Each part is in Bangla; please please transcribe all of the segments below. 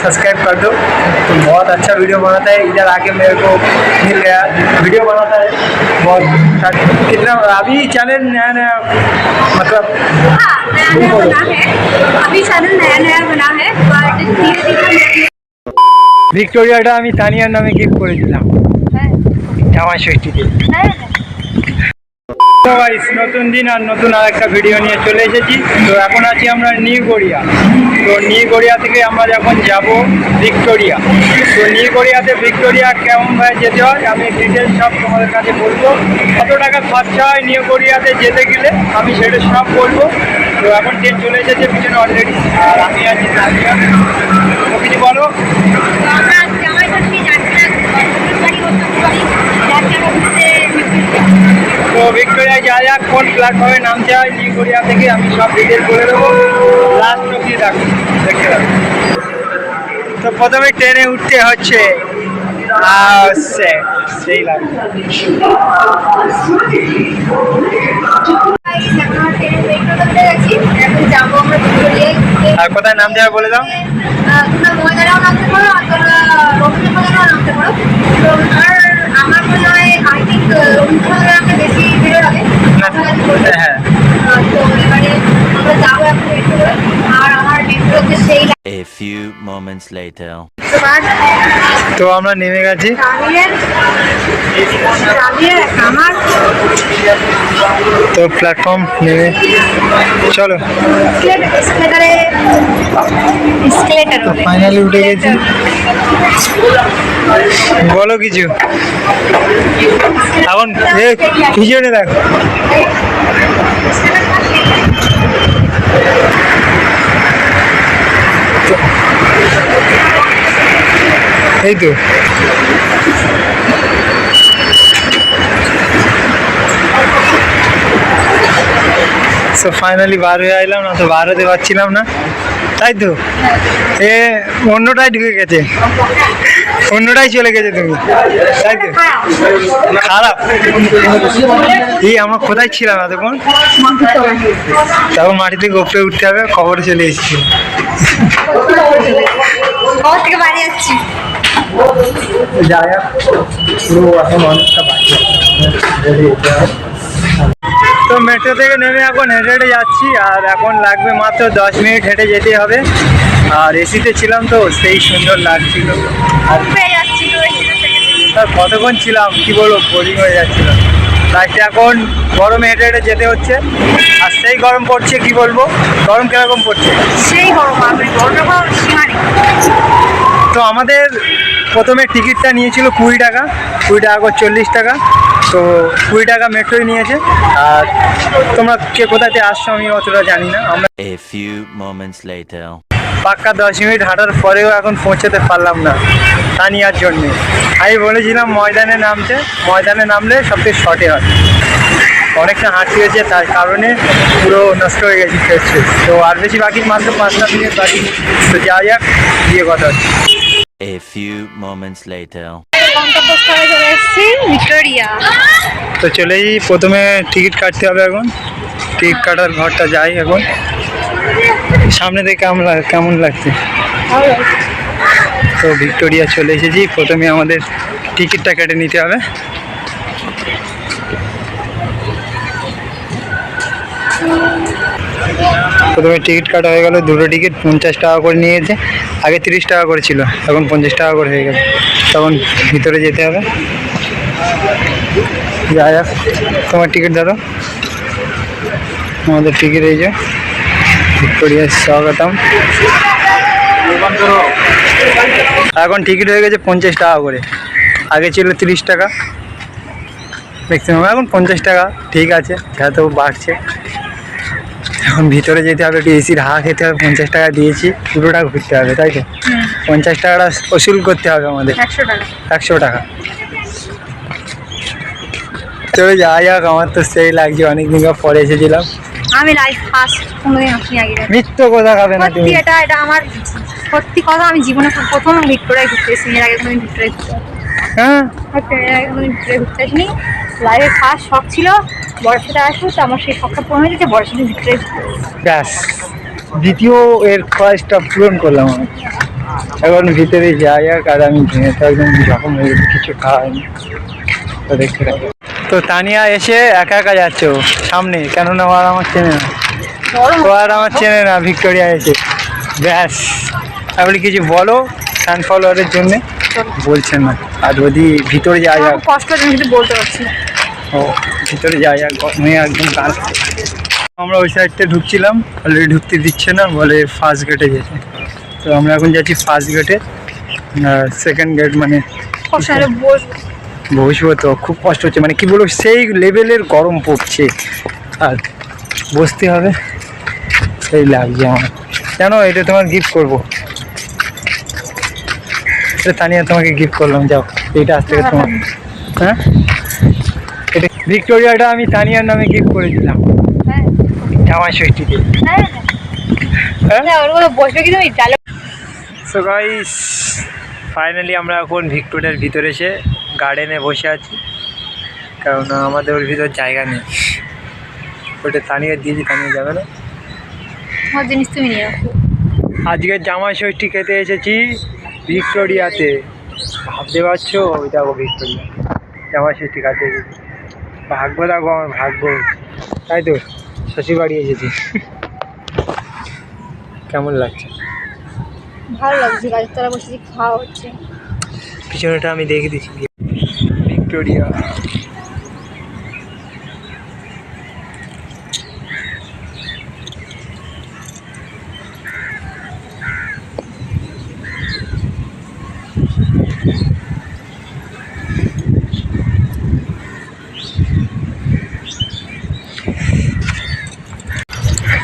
सब्सक्राइब कर दो तो बहुत अच्छा वीडियो बनाता है इधर आके मेरे को मिल गया वीडियो बनाता है बहुत कितना अभी चैनल नया नया मतलब हाँ नया नया बना है अभी चैनल नया नया बना है बट धीरे धीरे ভিক্টোরিয়াটা আমি তানিয়ার নামে গিফট করেছিলাম জামাই ষষ্ঠীতে নতুন দিন আর নতুন আর একটা ভিডিও নিয়ে চলে এসেছি। তো এখন আছি আমরা নিউ গড়িয়া। তো নিউ গড়িয়া থেকে আমরা যখন যাব ভিক্টোরিয়া। তো নিউ গড়িয়াতে ভিক্টোরিয়া কেমনভাবে যেতে হয়, আমি ডিটেলস সব তোমাদের কাছে বলব। কত টাকা খরচা হয় নিউ গড়িয়াতে যেতে গেলে, আমি সেটা সব বলব। তো এখন ট্রেন চলে এসেছে, পিছনে অলরেডি আর আমি আছি কিছু বলো আমরা জামাই ষষ্ঠী যাত্রা বাড়ি করতে পারি যাত্রা করতে তো ভিক্টোরিয়ায় যা কোন প্ল্যাটফর্মে নামতে হয় নিউ গড়িয়া থেকে আমি সব ডিটেল বলে দেবো। লাস্ট অব্দি দেখো দেখতে। তো প্রথমে ট্রেনে উঠতে হচ্ছে কোথায় নামতে হবে বলে দাও? আমার মনে হয় আই থিঙ্ক রবীন্দ্রনাথের নামটা বেশি ভিড় হবে। কাছাকাছি হ্যাঁ তো এবারে আমরা যাব এখন মেট্রো আর আমার মেট্রোতে সেই A few moments later. তো আমরা নেমে গেছি। তো প্ল্যাটফর্ম নেমে। চলো। ফাইনালি উঠে গেছি। বলো কিছু। এখন পিছনে দেখো। এই তো। সো ফাইনালি বার হয়ে আইলাম, না তো বার হতে পারছিলাম না। তাই তো। এ, অন্যটাই ঢুকে গেছে। অন্যটাই চলে গেছে তুমি। তাই তো। খারাপ। এই আমরা কোথায় ছিলাম এতক্ষণ? তখন তখন মাটিতে গোপড়ে উঠতে হবে, খবরে চলে এসেছি। থেকে বাড়ি যাই পুরো এখন অনেকটা বাকি তো মেট্রো থেকে নেমে এখন হেঁটে হেঁটে যাচ্ছি আর এখন লাগবে মাত্র দশ মিনিট হেঁটে যেতে হবে। আর এসিতে ছিলাম তো সেই সুন্দর লাগছিল। কতক্ষণ ছিলাম কি বলব বোরিং হয়ে যাচ্ছিল। লাস্টে এখন গরমে হেঁটে হেঁটে যেতে হচ্ছে আর সেই গরম পড়ছে কি বলব গরম কীরকম পড়ছে? সেই গরম তো আমাদের প্রথমে টিকিটটা নিয়েছিল কুড়ি টাকা কুড়ি টাকা করে চল্লিশ টাকা। তো কুড়ি টাকা মেট্রোই নিয়েছে। আর তোমরা কে কোথাতে আসছো আমি অতটা জানি না। আমরা A few moments later. পাক্কা দশ মিনিট হাঁটার পরেও এখন পৌঁছাতে পারলাম না তানিয়ার জন্যে। আমি বলেছিলাম ময়দানে নামতে ময়দানে নামলে সবথেকে শর্টে হয়। অনেকটা হাঁটতে হয়েছে তার কারণে পুরো নষ্ট হয়ে গেছে তো আর বেশি বাকি মাত্র পাঁচটা মিনিট বাকি। তো যা যাক গিয়ে কথা হচ্ছে। A few moments later. গন্তব্যস্থলে চলে এসেছি ভিক্টোরিয়া। তো চলেই প্রথমে টিকিট কাটতে হবে এখন। টিকিট কাটার ঘরটা যাই এখন। সামনে থেকে কেমন লাগ- কেমন লাগছে। তো ভিক্টোরিয়া চলে এসেছি। প্রথমে আমাদের টিকিটটা কেটে নিতে হবে। প্রথমে টিকিট কাটা হয়ে গেল, দুটো টিকিট পঞ্চাশ টাকা করে নিয়েছে, আগে তিরিশ টাকা করে ছিল, এখন পঞ্চাশ টাকা করে হয়ে গেছে, তখন ভিতরে যেতে হবে। যা যাক, তোমার টিকিট ধরো। আমাদের টিকিট এই যে, ভিক্টোরিয়া স্বাগতম। এখন টিকিট হয়ে গেছে পঞ্চাশ টাকা করে, আগে ছিল তিরিশ টাকা। ম্যাক্সিমাম এখন পঞ্চাশ টাকা, ঠিক আছে যত বাড়ছে। এখন ভিতরে যেতে হবে একটু এসির হাওয়া খেতে হবে পঞ্চাশ টাকা দিয়েছি টাকা ঘুরতে হবে তাই তো? পঞ্চাশ টাকাটা ওসুল করতে হবে আমাদের। একশো টাকা। একশো টাকা। তো যা যাক আমার তো সেই লাগছে অনেক দিন পরে এসেছিলাম। আমি লাইফ ফার্স্ট কোনোদিন আসিনি আগে মিথ্য কথা খাবে না তুমি। এটা এটা আমার সত্যি কথা আমি জীবনে প্রথম ভিক্টোরিয়া ঘুরতে এসেছি এর আগে কোনোদিন ভিক্টোরিয়া ঘুরতে হ্যাঁ। ভিক্টোরিয়া ঘুরতে আসিনি। লাইফে ফার্স্ট শখ ছিল সাথে আসব তো আমার সেই শখটা পূরণ হয়ে গেছে ঘুরতে এসেছি। ব্যাস দ্বিতীয় এর খরচটা পূরণ করলাম আমি। এখন ভিতরে যাই আর আর আমি ভেঙে তো একদম জখম হয়ে গেছি কিছু খাওয়াইনি তো দেখতে থাকো। তো তানিয়া এসে একা একা যাচ্ছে ও সামনে কেননা ও আর আমার চেনে না। ও আর আমার চেনে না ভিক্টোরিয়া এসে। ব্যাস আপনি কিছু বলো ফ্যান ফলোয়ারের জন্যে। বলছেন না আর যদি ভিতরে যাই আর আমার কষ্ট বলতে পারছি না। ও ভিতরে যাই আর গরমে একদম কাল। আমরা ওই সাইডটা ঢুকছিলাম অলরেডি ঢুকতে দিচ্ছে না বলে ফার্স্ট গেটে যেতে তো আমরা এখন যাচ্ছি ফার্স্ট গেটে সেকেন্ড গেট মানে বসবো। তো খুব কষ্ট হচ্ছে। মানে কি বলব সেই লেভেলের গরম পড়ছে। আর বসতে হবে সেই লাগছে আমার। কেন? এটা তোমার গিফট করব। এটা তানিয়া তোমাকে গিফট করলাম যাও। এইটা আজ থেকে তোমার হ্যাঁ এটা ভিক্টোরিয়াটা আমি তানিয়ার নামে গিফট করেছিলাম। হ্যাঁ। জামাই ষষ্ঠীতে। সো গাইস ফাইনালি আমরা এখন ভিক্টোরিয়ার ভিতরে এসে গার্ডেনে বসে আছি। কারণ আমাদের ওর ভিতর জায়গা নেই। ওটা তানিয়ে দিয়েছি তানিয়ে যাবে না? জিনিস তুমি নিয়ে আজকে জামাই ষষ্ঠী খেতে এসেছি ভিক্টোরিয়াতে। ভাবতে পারছ? ওই দেখো ভিক্টোরিয়া। জামাই ষষ্ঠী খেতে এসেছি। ভাগ্য দেখো আমার ভাগ্য। তাই তো? শ্বশুর বাড়ি এসেছি। কেমন লাগছে? ভালো লাগছে গাছের তলা বসেছি খাওয়া হচ্ছে। পিছনেটা আমি দেখে দিচ্ছি। ভিক্টোরিয়া।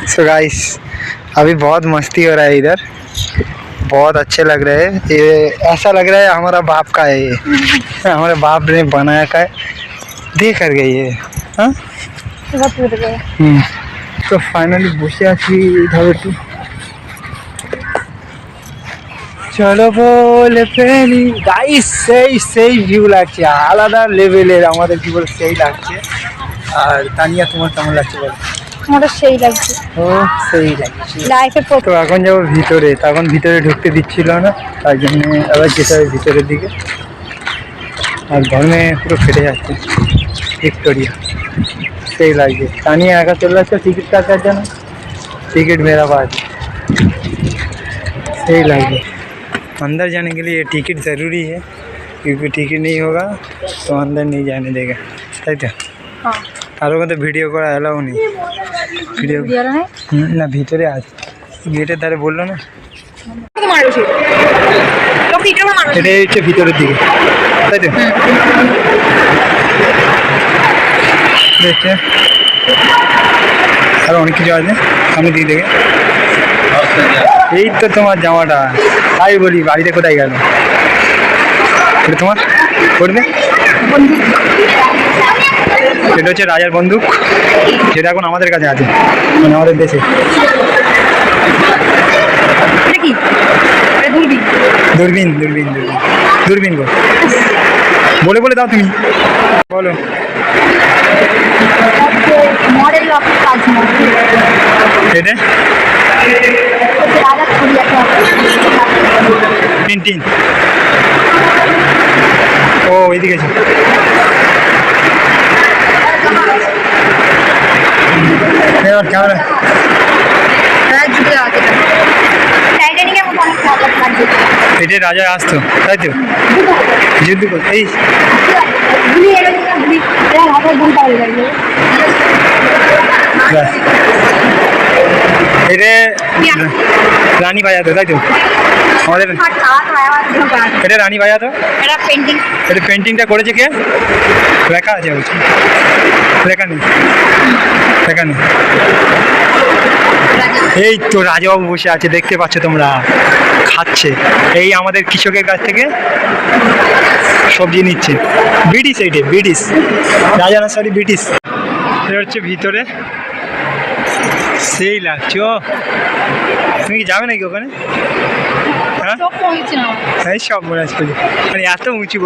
सो गाइस अभी बहुत मस्ती हो रहा है इधर बहुत अच्छे लग रहे हैं ये ऐसा लग रहा है हमारा बाप का है ये हमारे बाप ने बनाया का है दे कर गई है हाँ এবার তুলে দেবে হুম। তো ফাইনালি বসে আছি এইভাবে একটু চলো বলে ফেলি গাইস সেই সেই ভিউ লাগছে আলাদা লেভেলের আমাদের কি বলে সেই লাগছে আর তানিয়া তোমার কেমন লাগছে বলো তোমারও সেই লাগছে। লাগছে। লাইফে এখন যাব ভিতরে তখন ভিতরে ঢুকতে দিচ্ছিল না তাই জন্য আবার যেতে হবে ভিতরের দিকে। আর গরমে পুরো ফেটে যাচ্ছে ভিক্টোরিয়া। সেই লাগছে। তা নিয়ে একা চলে আসছে টিকিট কাটার জন্য টিকিট मेरा पास সেই लगे अंदर जाने के लिए टिकट ज़रूरी है क्योंकि टिकट नहीं होगा तो अंदर नहीं जाने देगा सही था हाँ আর ওখানে ভিডিও করা অ্যালাউ নেই। ভিডিও না ভিতরে আছে। গেটের ধারে বলল না? এটা হচ্ছে ভিতরের দিকে। তাই তো? দেখছে। আর অনেক কিছু আছে। সামনে দিকে দেখে এই তো তোমার জামাটা। তাই বলি বাড়িতে কোথায় গেল? তোমার? করবে? এটা হচ্ছে রাজার বন্দুক যেটা এখন আমাদের কাছে আছে মানে আমাদের দেশে। দূরবীন? দূরবীন দূরবীন দূরবীন। গো। বলে বলে দাও তুমি। বলো। মডেল অফ তাজমহল এটা? রাজা ছবি ও এইদিকে আছে এবার ক্যামেরা এটা রাজা আসতো তাই তো? যুদ্ধ এই। ব্যাস। এটা রানী বাজাতো তাই তো? আমাদের এটা রানী বাজাতো এটা পেন্টিং এটা পেন্টিংটা করেছে কে? লেখা আছে বলছি। লেখা নেই। লেখা নেই। এই তো রাজাবাবু বসে আছে, দেখতে পাচ্ছ তোমরা। খাচ্ছে। এই আমাদের কৃষকের কাছ থেকে সবজি নিচ্ছে। ব্রিটিশ এইটে ব্রিটিশ। রাজা না সরি ব্রিটিশ। এটা হচ্ছে ভিতরে। সেই লাগছে ও। তুমি কি যাবে নাকি ওখানে? হ্যাঁ? পড়ছে সব মনে আছে মানে এত উঁচু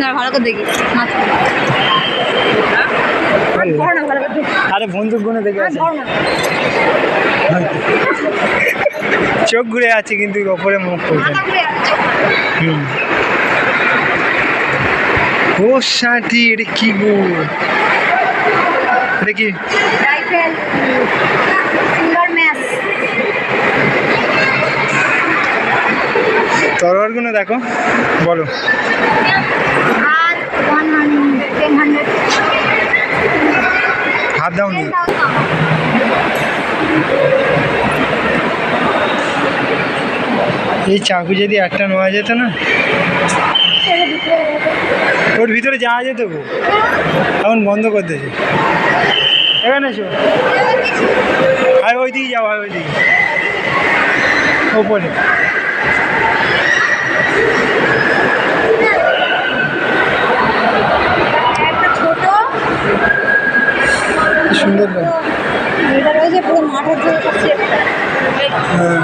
না ভালো করে দেখি। করে আরে বন্দুক গুনে দেখে চোখ ঘুরে আছে কিন্তু ওপরে মুখ করছে হুম। ও সাথী এটা কি গো? কি? Rifle match. তরোয়ারগুলো দেখো বলো। হাত দাও নি এই চাকু যদি একটা নেওয়া যেত না ওর ভিতরে যাওয়া যেত গো। এখন বন্ধ করতেছে এখানে এসো। আর ওই দিকে যাও আর ওই দিকে ওপরে সুন্দর পুরো মাঠের হ্যাঁ।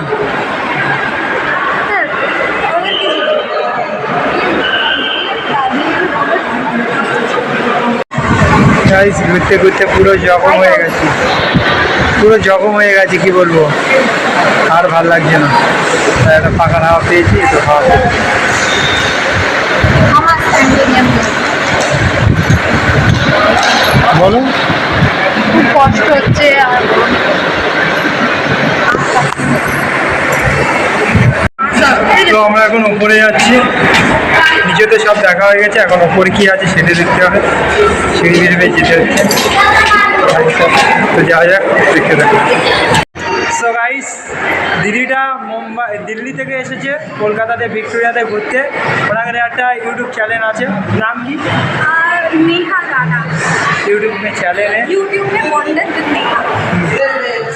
গাইস ঘুরতে ঘুরতে পুরো জখম হয়ে গেছি। পুরো জখম হয়ে গেছি, কি বলব? আর ভালো লাগছে না। একটা ফাঁকা হাওয়া পেয়েছি, তো হাওয়া বলো। খুব কষ্ট হচ্ছে আর তো আমরা এখন উপরে যাচ্ছি। নিচেতে সব দেখা হয়ে গেছে এখন উপরে কি আছে সেটা দেখতে হবে। সিঁড়ি ধীরে যেতে হচ্ছে। তো যাক দেখতে থাকি। সো দিদিটা মুম্বাই দিল্লি থেকে এসেছে কলকাতাতে ভিক্টোরিয়াতে ঘুরতে। ওনাদের একটা ইউটিউব চ্যানেল আছে। নাম কি? ইউটিউব চ্যানেল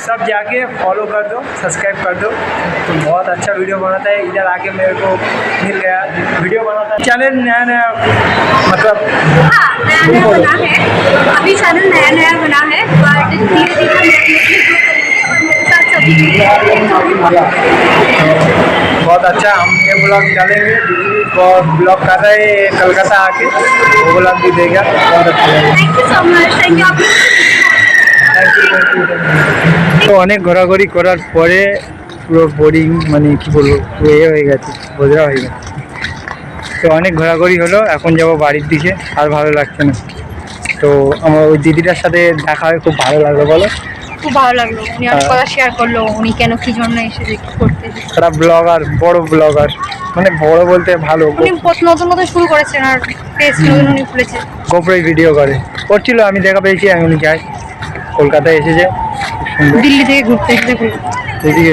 सब जाके फॉलो कर दो सब्सक्राइब कर दो। तो बहुत अच्छा वीडियो बनाता है। इधर आके मेरे को मिल गया। वीडियो बनाता है। चैनल नया नया मतलब हाँ नया नया बना है। अभी चैनल नया नया बना है बट धीरे धीरे और बहुत अच्छा हम ये ब्लॉग डालेंगे। दीदी ब्लॉग कर रहे हैं कलकत्ता आके। वो ब्लॉग भी देगा। बहुत अच्छा। Thank you so much thank you তো অনেক ঘোরাঘুরি করার পরে পুরো বোরিং মানে কি বলব পুরো এ হয়ে গেছে বোঝা হয়ে গেছে। তো অনেক ঘোরাঘুরি হলো এখন যাব বাড়ির দিকে আর ভালো লাগছে না। তো আমার ওই দিদিটার সাথে দেখা হয়ে খুব ভালো লাগল বলো। খুব ভালো লাগল উনি অনেক কথা শেয়ার করল উনি কেন কি জন্য এসেছে করতে তারা ব্লগার বড় ব্লগার মানে বড় বলতে ভালো। উনি নতুন নতুন শুরু করেছেন আর পেজ উনি খুলেছে গোপরে ভিডিও করে। করছিল আমি দেখা পেয়েছি আমি উনি যাই কলকাতায় এসেছে দিল্লি থেকে ঘুরতে এসেছে এদিকে